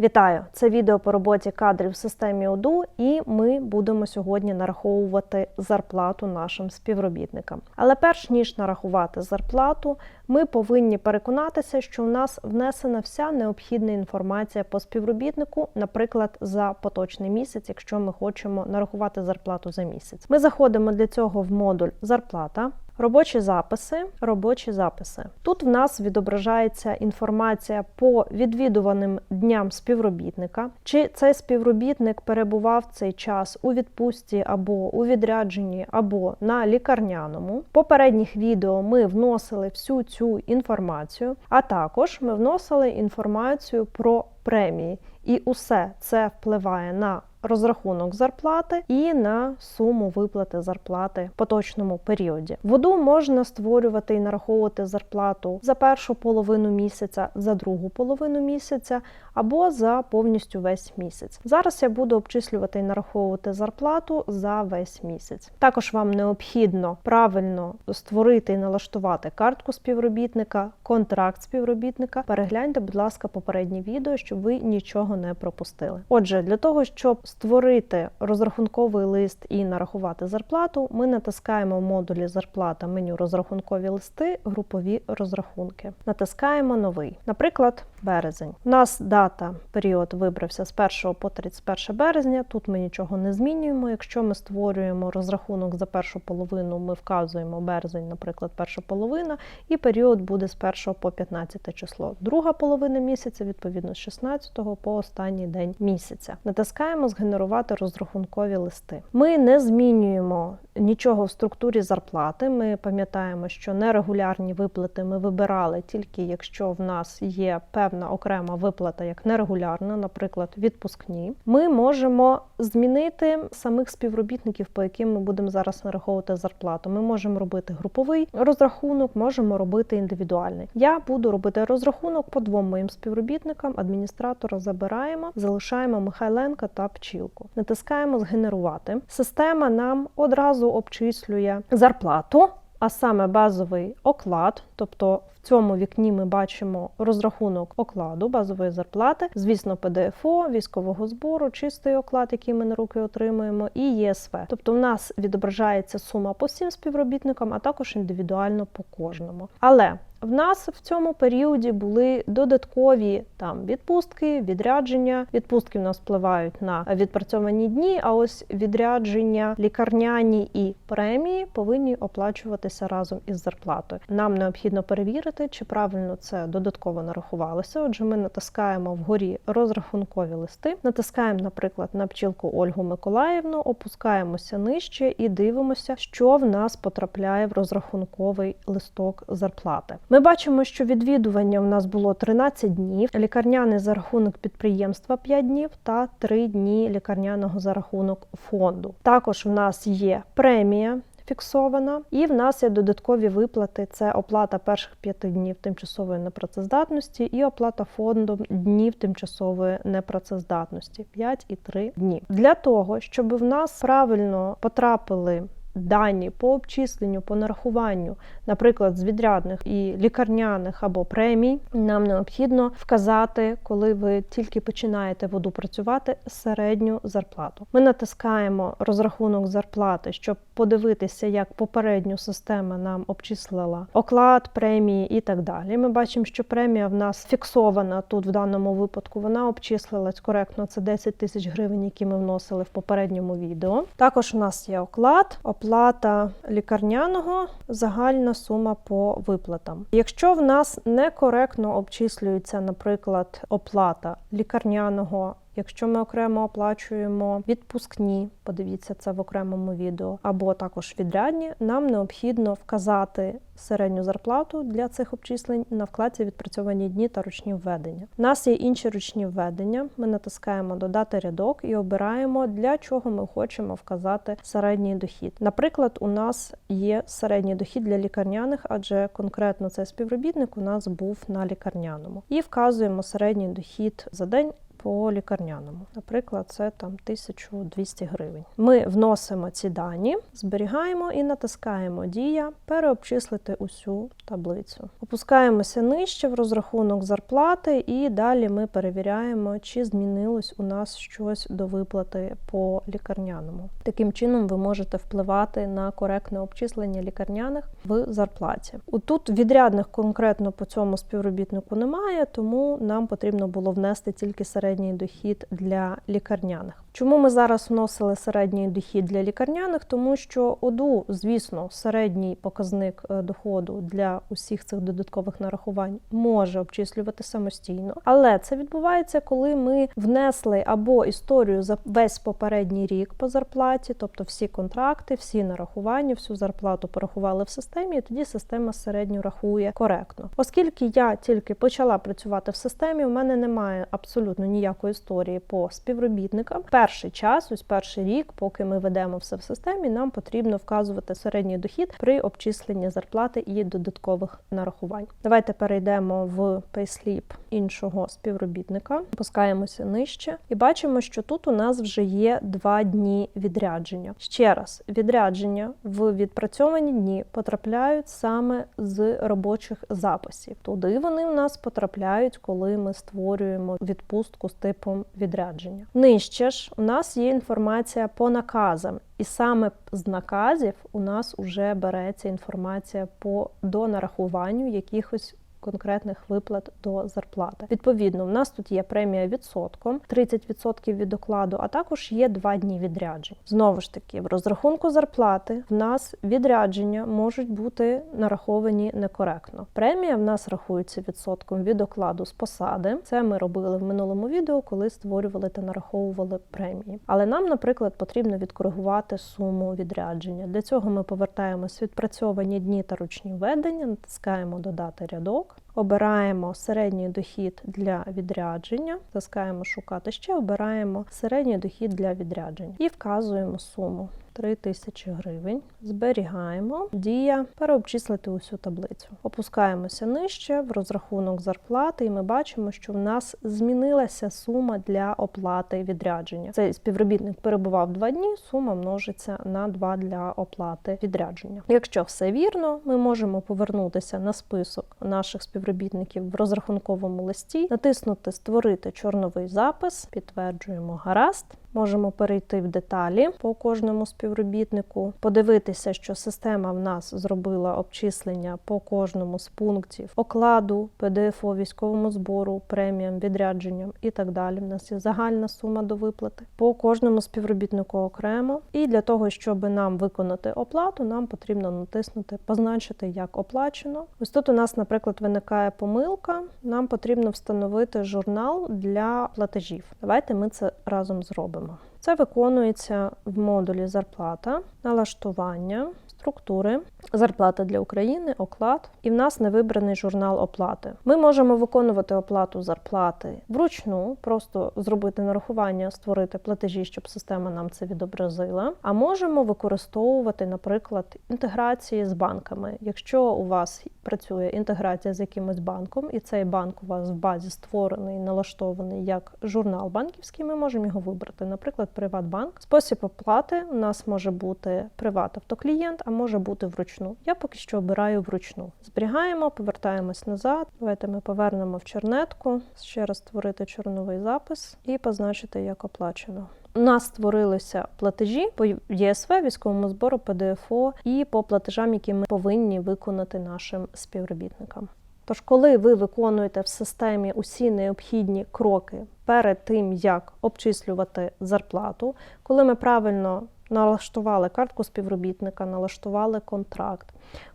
Вітаю! Це відео по роботі кадрів в системі ОДУ, і ми будемо сьогодні нараховувати зарплату нашим співробітникам. Але перш ніж нарахувати зарплату, ми повинні переконатися, що у нас внесена вся необхідна інформація по співробітнику, наприклад, за поточний місяць, якщо ми хочемо нарахувати зарплату за місяць. Ми заходимо для цього в модуль зарплата. Робочі записи, робочі записи. Тут в нас відображається інформація по відвідуваним дням співробітника, чи цей співробітник перебував цей час у відпустці або у відрядженні, або на лікарняному. В попередніх відео ми вносили всю цю інформацію, а також ми вносили інформацію про премії. І усе це впливає на розрахунок зарплати і на суму виплати зарплати в поточному періоді. В ОДУ можна створювати і нараховувати зарплату за першу половину місяця, за другу половину місяця або за повністю весь місяць. Зараз я буду обчислювати і нараховувати зарплату за весь місяць. Також вам необхідно правильно створити і налаштувати картку співробітника, контракт співробітника. Перегляньте, будь ласка, попереднє відео, щоб ви нічого не пропустили. Отже, для того, щоб створити розрахунковий лист і нарахувати зарплату, ми натискаємо в модулі зарплата меню розрахункові листи, групові розрахунки. Натискаємо новий. Наприклад, березень. У нас дата, період вибрався з 1 по 31 березня. Тут ми нічого не змінюємо. Якщо ми створюємо розрахунок за першу половину, ми вказуємо березень, наприклад, перша половина, і період буде з 1 по 15 число. Друга половина місяця, відповідно, з 16 по останній день місяця. Натискаємо згенерувати розрахункові листи. Ми не змінюємо нічого в структурі зарплати. Ми пам'ятаємо, що нерегулярні виплати ми вибирали тільки якщо в нас є певна окрема виплата як нерегулярна, наприклад, відпускні. Ми можемо змінити самих співробітників, по яким ми будемо зараз нараховувати зарплату. Ми можемо робити груповий розрахунок, можемо робити індивідуальний. Я буду робити розрахунок по двом моїм співробітникам. Адміністратора забираємо, залишаємо Михайленка та пчілку. Натискаємо згенерувати. Система нам одразу обчислює зарплату. А саме базовий оклад, тобто в цьому вікні ми бачимо розрахунок окладу базової зарплати, звісно, ПДФО, військового збору, чистий оклад, який ми на руки отримуємо, і ЄСВ. Тобто, в нас відображається сума по всім співробітникам, а також індивідуально по кожному. Але в нас в цьому періоді були додаткові там відпустки, відрядження. Відпустки в нас впливають на відпрацьовані дні. А ось відрядження, лікарняні і премії повинні оплачуватися разом із зарплатою. Нам необхідно перевірити, чи правильно це додатково нарахувалося. Отже, ми натискаємо вгорі розрахункові листи, натискаємо, наприклад, на пчілку Ольгу Миколаївну, опускаємося нижче і дивимося, що в нас потрапляє в розрахунковий листок зарплати. Ми бачимо, що відвідування у нас було 13 днів, лікарняний за рахунок підприємства 5 днів та 3 дні лікарняного за рахунок фонду. Також в нас є премія. Фіксована, і в нас є додаткові виплати: це оплата перших п'яти днів тимчасової непрацездатності і оплата фондом днів тимчасової непрацездатності 5 і 3 дні. Для того щоб в нас правильно потрапили дані по обчисленню, по нарахуванню, наприклад, з відрядних і лікарняних або премій, нам необхідно вказати, коли ви тільки починаєте воду працювати, середню зарплату. Ми натискаємо розрахунок зарплати, щоб подивитися, як попередню система нам обчислила оклад, премії і так далі. Ми бачимо, що премія в нас фіксована тут в даному випадку. Вона обчислилась коректно. Це 10 тисяч гривень, які ми вносили в попередньому відео. Також у нас є оклад оплата лікарняного, загальна сума по виплатам. Якщо в нас некоректно обчислюється, наприклад, оплата лікарняного. Якщо ми окремо оплачуємо відпускні, подивіться це в окремому відео, або також відрядні, нам необхідно вказати середню зарплату для цих обчислень на вкладці відпрацьовані дні та ручні введення. У нас є інші ручні введення. Ми натискаємо Додати рядок і обираємо, для чого ми хочемо вказати середній дохід. Наприклад, у нас є середній дохід для лікарняних, адже конкретно цей співробітник у нас був на лікарняному. І вказуємо середній дохід за день по лікарняному. Наприклад, це там 1200 гривень. Ми вносимо ці дані, зберігаємо і натискаємо Дія переобчислити усю таблицю. Опускаємося нижче в розрахунок зарплати, і далі ми перевіряємо, чи змінилось у нас щось до виплати по лікарняному. Таким чином, ви можете впливати на коректне обчислення лікарняних в зарплаті. Тут відрядних конкретно по цьому співробітнику немає, тому нам потрібно було внести тільки середній дохід для лікарняних. Чому ми зараз вносили середній дохід для лікарняних? Тому що ОДУ, звісно, середній показник е, доходу для усіх цих додаткових нарахувань може обчислювати самостійно, але це відбувається, коли ми внесли або історію за весь попередній рік по зарплаті, тобто всі контракти, всі нарахування, всю зарплату порахували в системі, і тоді система середньо рахує коректно. Оскільки я тільки почала працювати в системі, у мене немає абсолютно ніякої історії по співробітникам перший час, ось перший рік, поки ми ведемо все в системі, нам потрібно вказувати середній дохід при обчисленні зарплати і додаткових нарахувань. Давайте перейдемо в payslip іншого співробітника, опускаємося нижче і бачимо, що тут у нас вже є два дні відрядження. Ще раз, відрядження в відпрацьовані дні потрапляють саме з робочих записів. Туди вони у нас потрапляють, коли ми створюємо відпустку з типом відрядження. Нижче ж у нас є інформація по наказам, і саме з наказів у нас вже береться інформація по донарахуванню якихось конкретних виплат до зарплати. Відповідно, в нас тут є премія відсотком, 30% від окладу, а також є два дні відряджень. Знову ж таки, в розрахунку зарплати в нас відрядження можуть бути нараховані некоректно. Премія в нас рахується відсотком від окладу з посади. Це ми робили в минулому відео, коли створювали та нараховували премії. Але нам, наприклад, потрібно відкоригувати суму відрядження. Для цього ми повертаємось відпрацьовані дні та ручні введення, натискаємо додати рядок. Обираємо середній дохід для відрядження, тискаємо шукати ще, обираємо середній дохід для відрядження і вказуємо суму. 3 тисячі гривень. Зберігаємо. Дія переобчислити усю таблицю. Опускаємося нижче в розрахунок зарплати, і ми бачимо, що в нас змінилася сума для оплати відрядження. Цей співробітник перебував 2 дні, сума множиться на 2 для оплати відрядження. Якщо все вірно, ми можемо повернутися на список наших співробітників в розрахунковому листі, натиснути Створити чорновий запис, підтверджуємо гаразд. Можемо перейти в деталі по кожному співробітнику, подивитися, що система в нас зробила обчислення по кожному з пунктів окладу, ПДФО, військовому збору, преміям, відрядженням і так далі. У нас є загальна сума до виплати по кожному співробітнику окремо. І для того, щоб нам виконати оплату, нам потрібно натиснути Позначити як оплачено. Ось тут у нас, наприклад, виникає помилка. Нам потрібно встановити журнал для платежів. Давайте ми це разом зробимо. Це виконується в модулі зарплата, налаштування, структури, зарплата для України, оклад, і в нас не вибраний журнал оплати. Ми можемо виконувати оплату зарплати вручну, просто зробити нарахування, створити платежі, щоб система нам це відобразила. А можемо використовувати, наприклад, інтеграції з банками. Якщо у вас працює інтеграція з якимось банком, і цей банк у вас в базі створений, налаштований як журнал банківський, ми можемо його вибрати. Наприклад, Приватбанк. Спосіб оплати у нас може бути приват-автоклієнт, а може бути вручну. Я поки що обираю вручну. Зберігаємо, повертаємось назад. Давайте ми повернемо в чернетку, ще раз створити чорновий запис і позначити як оплачено. У нас створилися платежі по ЄСВ, військовому збору, ПДФО і по платежам, які ми повинні виконати нашим співробітникам. Тож, коли ви виконуєте в системі усі необхідні кроки перед тим, як обчислювати зарплату, коли ми правильно налаштували картку співробітника, налаштували контракт,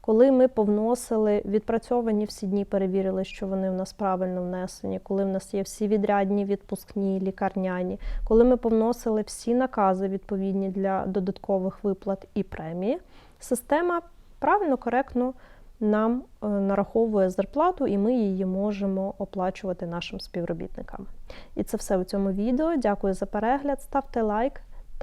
коли ми повносили відпрацьовані всі дні, перевірили, що вони в нас правильно внесені, коли в нас є всі відрядні, відпускні, лікарняні, коли ми повносили всі накази відповідні для додаткових виплат і премії, система правильно, коректно нам е, нараховує зарплату, і ми її можемо оплачувати нашим співробітникам. І це все у цьому відео. Дякую за перегляд, ставте лайк